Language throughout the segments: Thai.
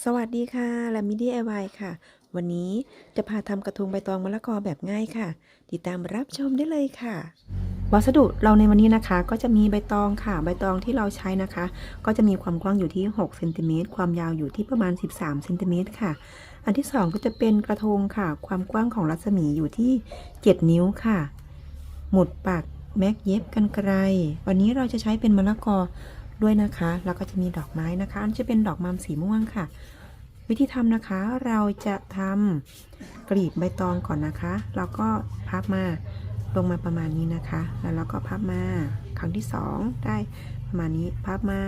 สวัสดีค่ะและมิ DIY ค่ะ วันนี้จะพาทำกระทงใบตองมะละกอแบบง่ายค่ะ ติดตามรับชมได้เลยค่ะ วัสดุเราในวันนี้นะคะ ก็จะมีใบตองค่ะ ใบตองที่เราใช้นะคะ ก็จะมีความกว้างอยู่ที่6เซนติเมตรความยาวอยู่ที่ประมาณ 13เซนติเมตรค่ะ อันที่สองก็จะเป็นกระทงค่ะ ความกว้างของรัศมีอยู่ที่ 7 นิ้วค่ะ หมุดปากแม็กเย็บกันไกล วันนี้เราจะใช้เป็นมะละกอ ด้วยนะคะ แล้วก็จะมีดอกไม้นะคะ อันจะเป็นดอกมามสีม่วงค่ะ วิธีทำนะคะ เราจะทำกลีบใบตองก่อนนะคะ แล้วก็พับมาลงมาประมาณนี้นะคะ แล้วเราก็พับมาครั้งที่สองได้ประมาณนี้พับมา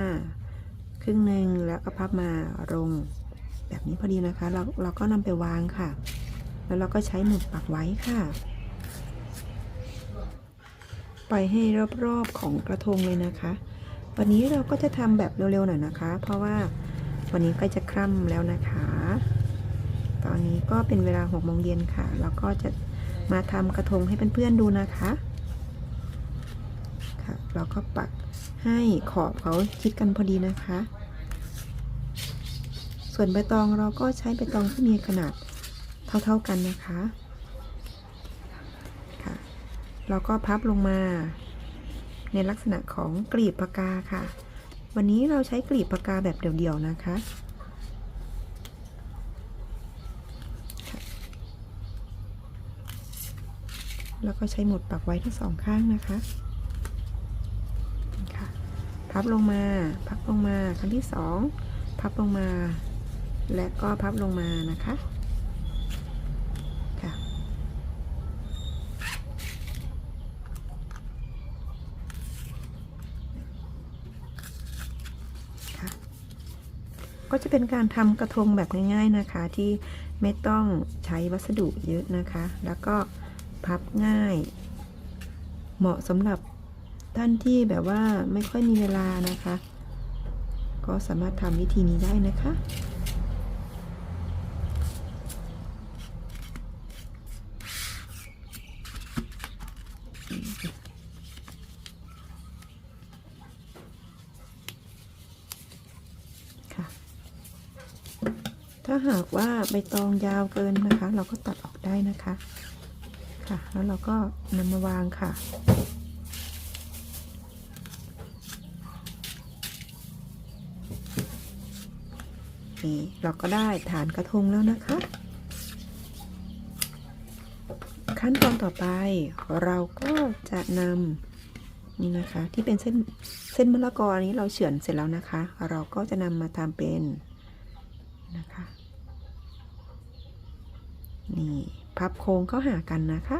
ครึ่งหนึ่งแล้วก็พับมาลงแบบนี้พอดีนะคะ เราเราก็นำไปวางค่ะ แล้วเราก็ใช้หมุดปักไว้ค่ะ ปล่อยให้รอบๆของกระทงเลยนะคะ วันนี้เราก็จะทำแบบเร็วๆหน่อยนะคะ เพราะว่าวันนี้ใกล้จะคร่ำแล้วนะคะ ตอนนี้ก็เป็นเวลา6โมงเย็นค่ะแล้วก็จะมาทำกระทงให้เพื่อนๆดูนะคะค่ะเราก็ปักให้ขอบเขาชิดกันพอดีนะคะ ส่วนใบตองเราก็ใช้ใบตองที่มีขนาดเท่าๆกันนะคะค่ะ เราก็พับลงมา ในลักษณะของกลีบปากกาค่ะ วันนี้เราใช้กลีบปากกาแบบเดี่ยวๆนะคะ แล้วก็ใช้หมุดปักไว้ทั้งสองข้างนะคะค่ะพับลงมา พับลงมาครั้งที่สองพับลงมา และก็พับลงมานะคะ ก็จะเป็นการทำกระทงแบบง่าย ๆนะคะ ที่ไม่ต้องใช้วัสดุเยอะนะคะ แล้วก็พับง่าย เหมาะสำหรับท่านที่แบบว่าไม่ค่อยมีเวลานะคะ ก็สามารถทำวิธีนี้ได้นะคะ ถ้าหากว่าใบตองยาวเกินนะคะ เราก็ตัดออกได้นะคะ ค่ะ แล้วเราก็นำมาวางค่ะ นี่เราก็ได้ฐานกระทงแล้วนะคะ ขั้นตอนต่อไปเราก็จะนำนี่นะคะที่เป็นเส้นเส้นมะละกออนนี้เราเฉือนเสร็จแล้วนะคะ เราก็จะนำมาทำเป็น นะคะ นี่พับโค้งเข้าหากันนะคะ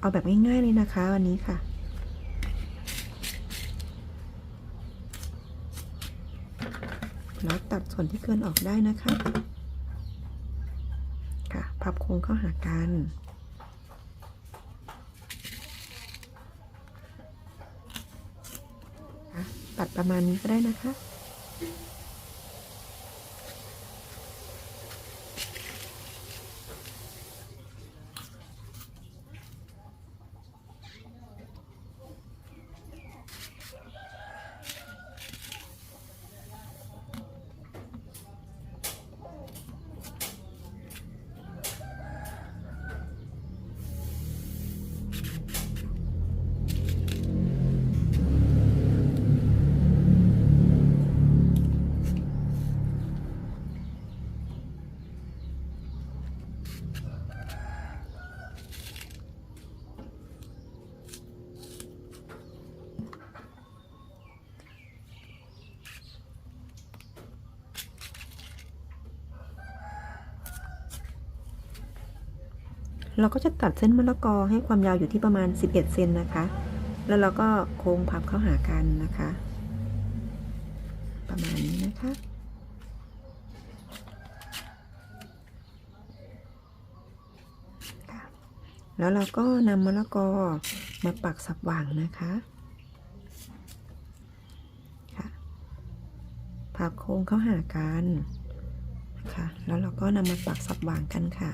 เอาแบบง่ายๆเลยนะคะวันนี้ค่ะ แล้วตัดส่วนที่เกินออกได้นะคะ ค่ะ พับโค้งเข้าหากันตัดประมาณนี้ก็ได้นะคะ เราก็จะตัดเส้นมะละกอให้ความยาวอยู่ที่ประมาณ 11 เซนนะคะ แล้วเราก็โค้งพับเข้าหากันนะคะ ประมาณนี้นะคะ แล้วเราก็นำมะละกอมาปักสับหว่างนะคะค่ะพับโค้งเข้าหากันนะคะแล้วเราก็นำมาปักสับหว่างกันค่ะ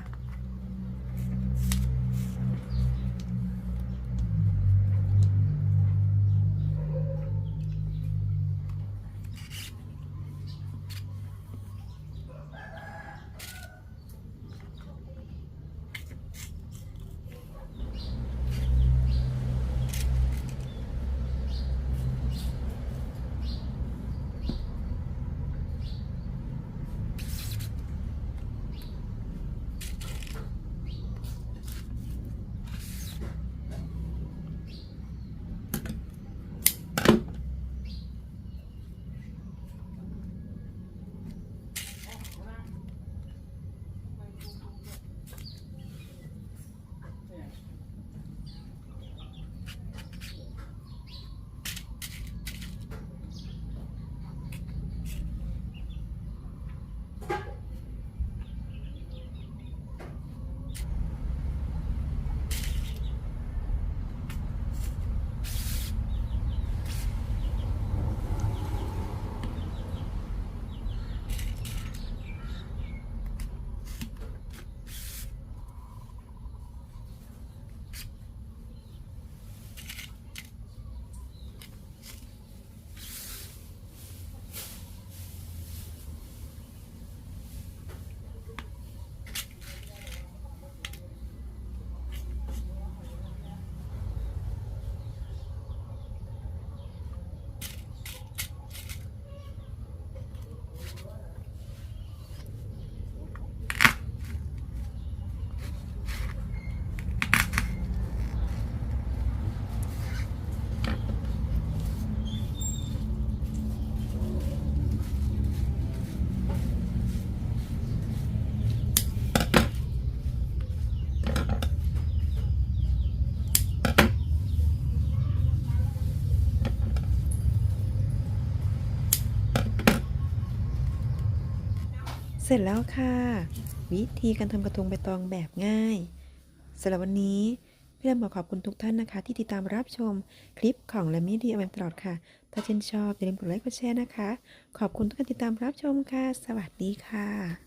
เสร็จแล้วค่ะ วิธีการทำกระทงใบตองแบบง่ายสำหรับวันนี้พี่แรมขอขอบคุณทุกท่านนะคะ ที่ติดตามรับชมคลิปของแลมี่ดีอแมตลอดค่ะ ถ้าเชื่นชอบอย่าลืมกดไลค์กดแชร์นะคะ ขอบคุณทุกการติดตามรับชมค่ะ สวัสดีค่ะ